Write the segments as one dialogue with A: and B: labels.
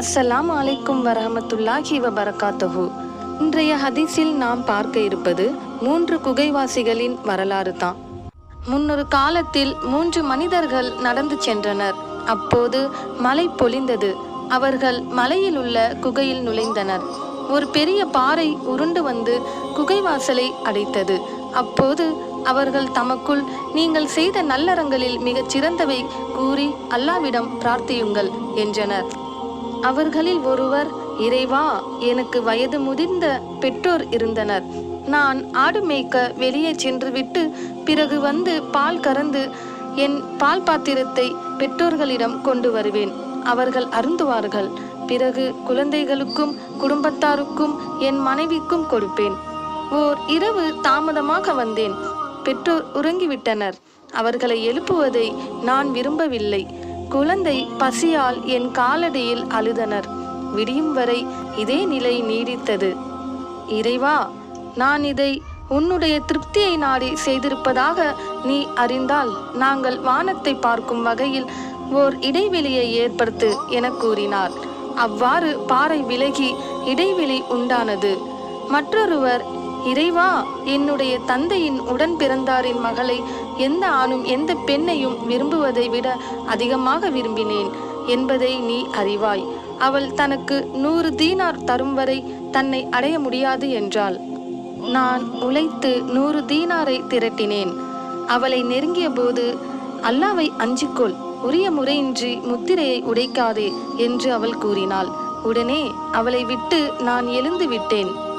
A: அஸ்ஸலாம் அலைக்கும் வரஹமத்துல்லாஹி வபரகாத்தஹு. இன்றைய ஹதீஸில் நாம் பார்க்க இருப்பது மூன்று குகைவாசிகளின் வரலாறு தான். முன்னொரு காலத்தில் மூன்று மனிதர்கள் நடந்து சென்றனர். அப்போது மலை பொழிந்தது. அவர்கள் மலையில் உள்ள குகையில் நுழைந்தனர். ஒரு பெரிய பாறை உருண்டு வந்து குகைவாசலை அடைத்தது. அப்போது அவர்கள் தமக்குள் நீங்கள் செய்த நல்லறங்களில் மிகச் சிறந்தவை கூறி அல்லாவிடம் பிரார்த்தியுங்கள் என்றனர். அவர்களில் ஒருவர் இறைவா எனக்கு வயது முதிர்ந்த பெற்றோர் இருந்தனர். நான் ஆடு மேய்க்க வெளியே சென்று விட்டு பிறகு வந்து பால் கறந்து என் பால் பாத்திரத்தை பெற்றோர்களிடம் கொண்டு வருவேன். அவர்கள் அருந்துவார்கள். பிறகு குழந்தைகளுக்கும் குடும்பத்தாருக்கும் என் மனைவிக்கும் கொடுப்பேன். ஓர் இரவு தாமதமாக வந்தேன். பெற்றோர் உறங்கிவிட்டனர். அவர்களை எழுப்புவதை நான் விரும்பவில்லை. குழந்தை பசியால் என் காலடியில் அழுதனர். விடியும் வரை இதே நிலை நீடித்தது. இறைவா நான் இதை உன்னுடைய திருப்தியை நாடி செய்திருப்பதாக நீ அறிந்தால் நாங்கள் வானத்தை பார்க்கும் வகையில் ஓர் இடைவெளியை ஏற்படுத்து என கூறினார். அவ்வாறு பாறை விலகி இடைவெளி உண்டானது. மற்றொருவர் இறைவா என்னுடைய தந்தையின் உடன் பிறந்தாரின் மகளை எந்த ஆணும் எந்த பெண்ணையும் விரும்புவதை விட அதிகமாக விரும்பினேன் என்பதை நீ அறிவாய். அவள் தனக்கு நூறு தீனார் தரும் வரை தன்னை அடைய முடியாது என்றாள். நான் உழைத்து நூறு தீனாரை திரட்டினேன். அவளை நெருங்கிய போது அல்லாவை அஞ்சிக்கொள் உரிய முறையின்றி முத்திரையை உடைக்காதே என்று அவள் கூறினாள். உடனே அவளை விட்டு நான் எழுந்து விட்டேன்.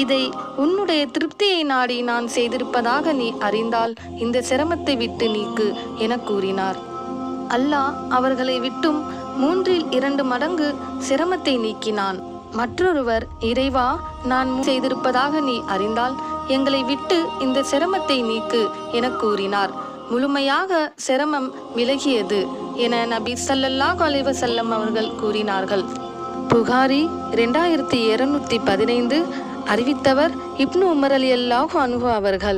A: இதை உன்னுடைய திருப்தியை நாடி நான் செய்திருப்பதாக நீ அறிந்தால் இந்த சிரமத்தை விட்டு நீக்கு என கூறினார். அல்லாஹ் அவர்களை விட்டும் மூன்றில் இரண்டு மடங்கு சிரமத்தை நீக்கினான். மற்றொருவர் இறைவா நான் செய்திருப்பதாக நீ அறிந்தால் எங்களை விட்டு இந்த சிரமத்தை நீக்கு என கூறினார். முழுமையாக சிரமம் விலகியது என நபி சல்லல்லாஹ் அலைஹி அவர்கள் கூறினார்கள். புகாரி ரெண்டாயிரத்தி இருநூத்தி பதினைந்து அறிவித்தவர் இப்னு உமர் அலி அல்லாஹு அனுகு அவர்கள்.